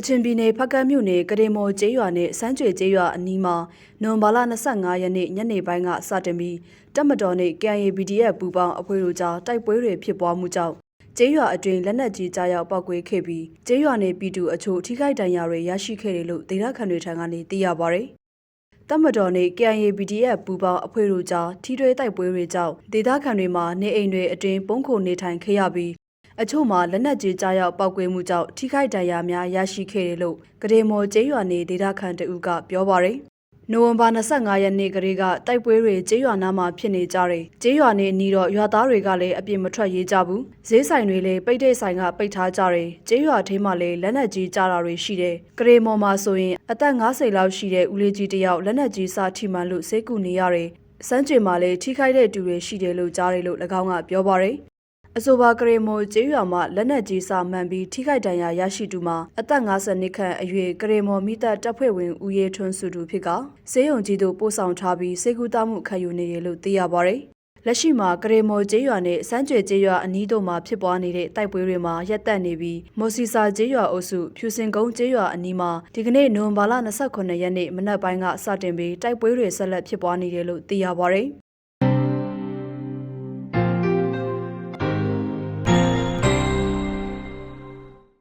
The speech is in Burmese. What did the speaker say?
ကချင်ပြည်နယ်ဖက်ကတ်မြို့နယ်ကရင်မော်ကျေးရွာနဲ့စမ်းကြွေကျေးရွာအနီးမှာနိုဝင်ဘာလ25ရက်နေ့ညနေပိုင်းကစတင်ပြီးတပ်မတော်နဲ့ KNY-BDF ပူးပေါင်းအဖွဲ့တို့ကြားတိုက်ပွဲတွေဖြစ်ပွားမှုကြောင့်ကျေးရွာအတွင်းလက်နက်ကြီးကြားရောက်ပောက်ကွဲခဲ့ပြီးကျေးရွာနယ်ပြည်သူအချို့ထိခိုက်ဒဏ်ရာတွေရရှိခဲ့တယ်လို့ဒေသခံတွေထံကနေသိရပါဗျ။တပ်မတော်နဲ့ KNY-BDF ပူးပေါင်းအဖွဲ့တို့ကြားထိတွေ့တိုက်ပွဲတွေကြောင့်ဒေသခံတွေမှာနေအိမ်တွေအတွင်းပုံခုနေထိုင်ခဲ့ရပြီး အချို့မှာလက်နက်ကြီးကြားရောက်ပောက်ကွဲမှုကြောင့်ထိခိုက်ဒဏ်ရာများရရှိခဲ့တယ်လို့ကရေမော်ကျေးရွာနေဒေသခံတဦးကပြောပါရယ်နိုဝင်ဘာ25ရက်နေ့ကလေးကတိုက်ပွဲတွေကျေးရွာနားမှာဖြစ်နေကြတယ်ကျေးရွာနေနီးတော့ရွာသားတွေကလည်းအပြစ်မထွက်ရေးကြဘူးဈေးဆိုင်တွေလည်းပိတ်တဲ့ဆိုင်ကပိတ်ထားကြတယ်ကျေးရွာထဲမှာလည်းလက်နက်ကြီးကြားတာတွေရှိတယ်ကရေမော်မှာဆိုရင်အသက်50လောက်ရှိတဲ့ဦးလေးကြီးတယောက်လက်နက်ကြီးစထိမှန်လို့စိတ်ကူနေရတယ်စမ်းကြွေမှာလည်းထိခိုက်တဲ့တူတွေရှိတယ်လို့ကြားတယ်လို့၎င်းကပြောပါရယ် အဆိုပါကရေမိုကျေးရွာမှာလက်နက်ကြီးစာမှန်ပြီးထိခိုက်ဒဏ်ရာရရှိသူမှာအသက်50နှစ်ခန့်အရွယ်ကရေမောမိသက်တပ်ဖွဲ့ဝင်ဦးရဲထွန်းစုသူဖြစ်ကစေယုံကြီးတို့ပို့ဆောင်ထားပြီးစေကူတာမှုခံယူနေတယ်လို့သိရပါဗျ။လက်ရှိမှာကရေမောကျေးရွာနဲ့စမ်းကြွေကျေးရွာအနီးတို့မှာဖြစ်ပွားနေတဲ့တိုက်ပွဲတွေမှာရပ်တန့်နေပြီးမော်စီစာကျေးရွာအုပ်စုဖြူစင်ကုန်းကျေးရွာအနီးမှာဒီကနေ့နိုဝင်ဘာလ29ရက်နေ့မနက်ပိုင်းကစတင်ပြီးတိုက်ပွဲတွေဆက်လက်ဖြစ်ပွားနေတယ်လို့သိရပါဗျ။